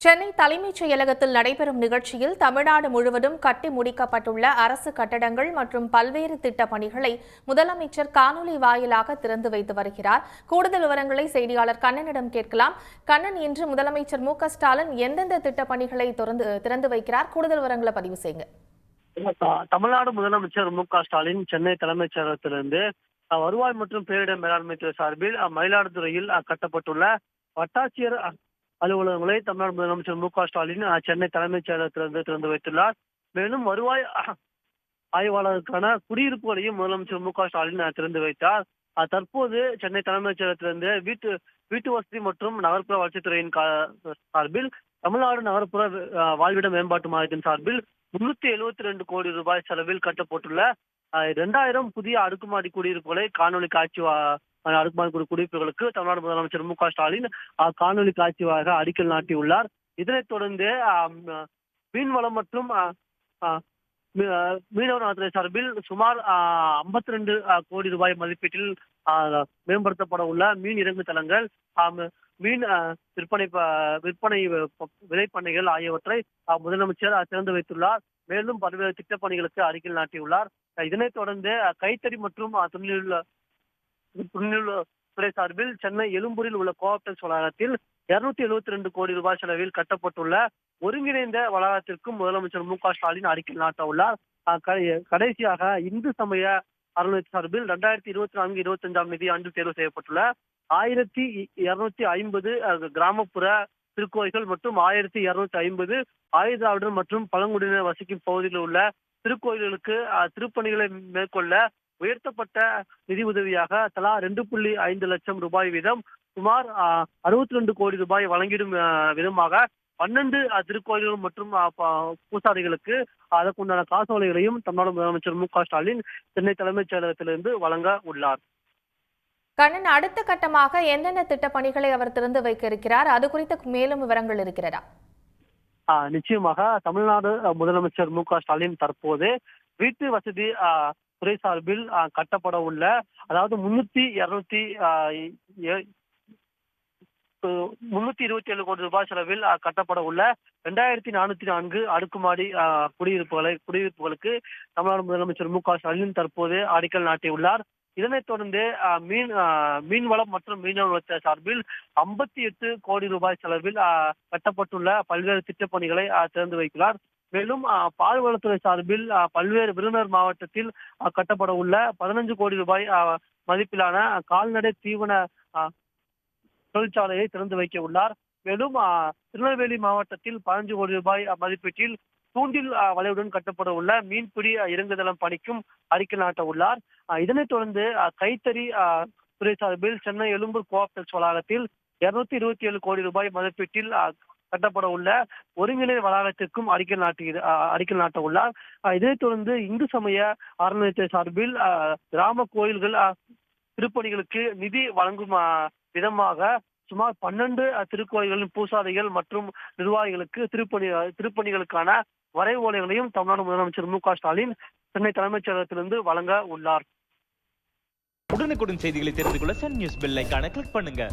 சென்னை தலைமைச் செயலகத்தில் நடைபெறும் நிகழ்ச்சியில் தமிழ்நாடு முழுவதும் கட்டி முடிக்கப்பட்டுள்ள அரசு கட்டடங்கள் மற்றும் பல்வேறு திட்டப் பணிகளை முதலமைச்சர் காணொலி வாயிலாக திறந்து வைத்து வருகிறார். கூடுதல் விவரங்களை செய்தியாளர் கண்ணனிடம் கேட்கலாம். கண்ணன் இன்று முதலமைச்சர் மு ஸ்டாலின் எந்தெந்த திட்டப் பணிகளை திறந்து வைக்கிறார்? கூடுதல் விவரங்களை பதிவு செய்யுங்க. தமிழ்நாடு முதலமைச்சர் மு ஸ்டாலின் சென்னை தலைமைச் செயலகத்திலிருந்து வருவாய் மற்றும் பேரிடர் மேலாண்மை துறை சார்பில் மயிலாடுதுறையில் கட்டப்பட்டுள்ள வட்டாட்சியர் அலுவலகங்களை தமிழ்நாடு முதலமைச்சர் மு க ஸ்டாலின் சென்னை தலைமைச் செயலகத்திலிருந்து திறந்து வைத்துள்ளார். மேலும் வருவாய் ஆய்வாளருக்கான குடியிருப்புகளையும் முதலமைச்சர் மு க ஸ்டாலின் திறந்து வைத்தார். தற்போது சென்னை தலைமைச் செயலகத்திலிருந்து வீட்டு வீட்டு வசதி மற்றும் நகர்ப்புற வளர்ச்சித்துறையின் கா- சார்பில் தமிழ்நாடு நகர்ப்புற வாழ்விட மேம்பாட்டு மையத்தின் சார்பில் முன்னூத்தி எழுபத்தி ரெண்டு கோடி ரூபாய் செலவில் கட்டப்பட்டுள்ள இரண்டாயிரம் புதிய அடுக்குமாடி குடியிருப்புகளை காணொலி காட்சி அடுக்குமாறு குடியிருப்புகளுக்கு தமிழ்நாடு முதலமைச்சர் மு க ஸ்டாலின் காணொலி காட்சி அடிக்கல் நாட்டியுள்ளார். இதனைத் தொடர்ந்து மீன்வளம் மற்றும் மீனவர் நலத்துறை சார்பில் சுமார் ஐம்பத்தி ரெண்டு கோடி ரூபாய் மதிப்பீட்டில் மேம்படுத்தப்பட உள்ள மீன் இறங்கு தளங்கள் மீன் விற்பனை விற்பனை ப- விலைப்பண்ணைகள் ஆகியவற்றை முதலமைச்சர் திறந்து வைத்துள்ளார். மேலும் பல்வேறு திட்டப்பணிகளுக்கு அருகில் நாட்டியுள்ளார். இதனைத் தொடர்ந்து கைத்தறி மற்றும் அஹ், துணிநூல் துறை சார்பில் சென்னை எழும்பூரில் உள்ள கோஆப்டெக்ஸ் வளாகத்தில் இருநூத்தி எழுபத்தி ரெண்டு கோடி ரூபாய் செலவில் கட்டப்பட்டுள்ள ஒருங்கிணைந்த வளாகத்திற்கும் முதலமைச்சர் மு க ஸ்டாலின் அறிக்கை நாட்ட உள்ளார் கடைசியாக இந்து சமய அறநிலையத்துறை சார்பில் ரெண்டாயிரத்தி இருபத்தி நான்கு இருபத்தி அஞ்சாம் நிதி ஆண்டு தேர்வு செய்யப்பட்டுள்ள ஆயிரத்தி இருநூத்தி ஐம்பது கிராமப்புற திருக்கோயில்கள் மற்றும் ஆயிரத்தி இருநூத்தி ஐம்பது ஆயுதாவுடன் மற்றும் பழங்குடியினர் வசிக்கும் பகுதியில் உள்ள திருக்கோயில்களுக்கு அஹ், திருப்பணிகளை மேற்கொள்ள உயர்த்தப்பட்ட நிதி உதவியாக தலா ரெண்டு புள்ளி ஐந்து லட்சம் ரூபாய் வீதம் சுமார் அறுபத்தி ரெண்டு கோடி ரூபாய் வழங்கிடும் விதமாக பன்னெண்டு திருக்கோயில்கள் மற்றும் பூசாரிகளுக்கு அதற்குண்டான காசோலைகளையும் தமிழ்நாடு முதலமைச்சர் மு க ஸ்டாலின் சென்னை தலைமைச் செயலகத்திலிருந்து வழங்க உள்ளார். கண்ணன் அடுத்த கட்டமாக என்னென்ன திட்டப் பணிகளை அவர் திறந்து வைக்க இருக்கிறார்? அது குறித்த மேலும் விவரங்கள் இருக்கிறதா? நிச்சயமாக தமிழ்நாடு முதலமைச்சர் மு க ஸ்டாலின் தற்போது வீட்டு வசதி துறை சார்பில் கட்டப்பட உள்ள அதாவது முன்னூத்தி இருநூத்தி முன்னூத்தி இருபத்தி ஏழு கோடி ரூபாய் செலவில் கட்டப்பட உள்ள ரெண்டாயிரத்தி நானூத்தி நான்கு அடுக்குமாடி குடியிருப்புகளை குடியிருப்புகளுக்கு தமிழ்நாடு முதலமைச்சர் மு க ஸ்டாலின் தற்போது அடிக்கல் நாட்டியுள்ளார். இதனைத் தொடர்ந்து மீன் மீன்வளம் மற்றும் மீனவத்துறை சார்பில் ஐம்பத்தி எட்டு கோடி ரூபாய் செலவில் கட்டப்பட்டுள்ள பல்வேறு திட்டப்பணிகளை திறந்து வைக்கிறார். மேலும் பால்வளத்துறை சார்பில் பல்வேறு விருதுநகர் மாவட்டத்தில் கட்டப்பட உள்ள பதினஞ்சு கோடி ரூபாய் மதிப்பிலான கால்நடை தீவன தொழிற்சாலையை திறந்து வைக்க உள்ளார். மேலும் திருநெல்வேலி மாவட்டத்தில் பதினஞ்சு கோடி ரூபாய் மதிப்பீட்டில் தூண்டில் வலையுடன் கட்டப்பட உள்ள மீன்பிடி இறங்குதளம் பணிக்கும் அறிக்கை நாட்ட உள்ளார். இதனைத் தொடர்ந்து கைத்தறி ஆஹ், துறை சார்பில் சென்னை எழும்பூர் கோஆப்டெக்ஸ் வளாகத்தில் இருநூத்தி இருபத்தி ஏழு கோடி ரூபாய் மதிப்பீட்டில் கட்டப்பட உள்ள ஒருங்கிணை வளாகத்திற்கும் அடிக்கல் நாட்டி அடிக்கல் நாட்ட உள்ளார் இதைத் தொடர்ந்து இந்து சமய அறநிலையத்தை சார்பில் கிராம கோயில்கள் திருப்பணிகளுக்கு நிதி வழங்கும் விதமாக சுமார் பன்னெண்டு திருக்கோயில்களின் பூசாரிகள் மற்றும் நிர்வாகிகளுக்கு திருப்பணி திருப்பணிகளுக்கான வரைவோலைகளையும் தமிழ்நாடு முதலமைச்சர் மு க ஸ்டாலின் சென்னை தலைமைச் செயலகத்திலிருந்து வழங்க உள்ளார். உடனுக்குடன் செய்திகளை தெரிந்து கொள்ள சன் நியூஸ் பெல் ஐக்கான கிளிக் பண்ணுங்க.